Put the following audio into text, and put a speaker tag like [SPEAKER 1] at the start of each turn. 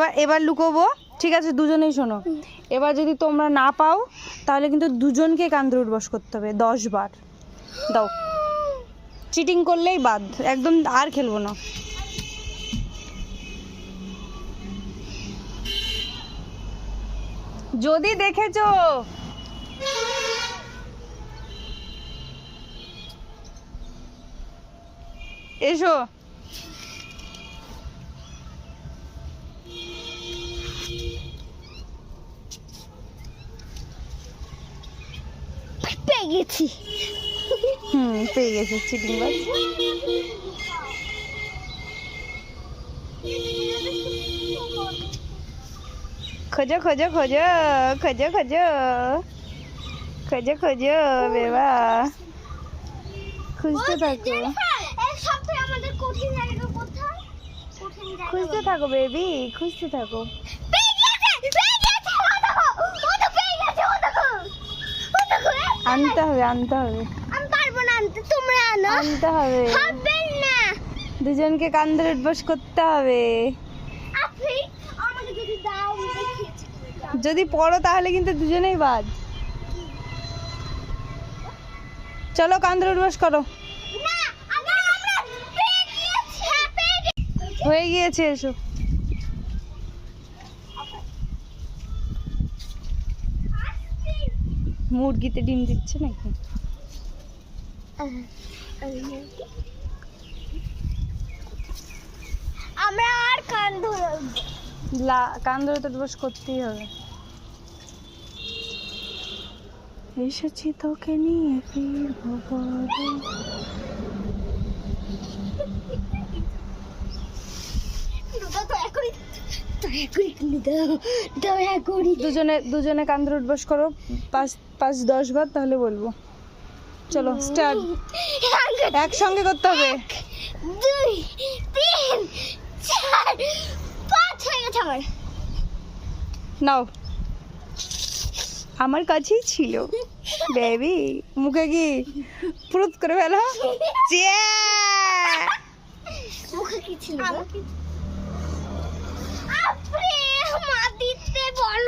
[SPEAKER 1] এবার এবার লুকোবো। ঠিক আছে, দুজনেই শোনো। এবার যদি তোমরা না পাও, তাহলে কিন্তু দুজনকে কান্দ্র উঠবস করতে হবে, দশ বার। দাও। চিটিং করলেই বাদ, একদম আর খেলব না। যদি দেখেছ, এসো।
[SPEAKER 2] পেয়ে গেছি।
[SPEAKER 1] হুম পেয়ে গেছে চিটিং বাজ। খোঁজো খোঁজো খোঁজো খোঁজো খোঁজো। খোঁজো খোঁজো বেবা। খুঁজতে থাকো। খুঁজতে থাকো বেবি খুঁজতে থাকো
[SPEAKER 2] পেয়ে গেছে পেয়ে গেছে ও দেখো ও তো পেয়ে গেছে ও দেখো ও দেখো এই
[SPEAKER 1] আনতে হবে আনতে হবে।
[SPEAKER 2] আমি পারব না আনতে তোমরা আনো।
[SPEAKER 1] আনতে হবে।
[SPEAKER 2] হবে না।
[SPEAKER 1] দুজনকে কান্দরে উঠবস করতে হবে।
[SPEAKER 2] আপনি আমাকে যদি দাও
[SPEAKER 1] যদি পড়ো তাহলে কিন্তু দুজনেই বাদ। চলো কান্দরে উঠবস করো।
[SPEAKER 2] না আগে আমরা পেয়ে গিয়েছি হ্যাঁ
[SPEAKER 1] হয়ে গিয়েছে এসো। মুরগিতে ডিম দিচ্ছে নাকি
[SPEAKER 2] আমরা আর কান ধরে
[SPEAKER 1] লা কান্দরে তো উঠবস করতেই হবে এসেছি তোকে নিয়ে ফিরবো।
[SPEAKER 2] দয়া করে দয়া করে করে।
[SPEAKER 1] দুজনে দুজনে কান্দরে উঠবস করো। পাঁচ পাঁচ দশ বার তাহলে বলব। চলো স্টার্ট একসঙ্গে করতে হবে।
[SPEAKER 2] দুই তিন চার পাঁচ হয়ে গেছে আমার।
[SPEAKER 1] নাও। আমার কাছেই ছিল। বেবি মুখে কি প্রুত করে ফেলো?
[SPEAKER 2] মুখে কি ছিল আপনি মা দিতে বলো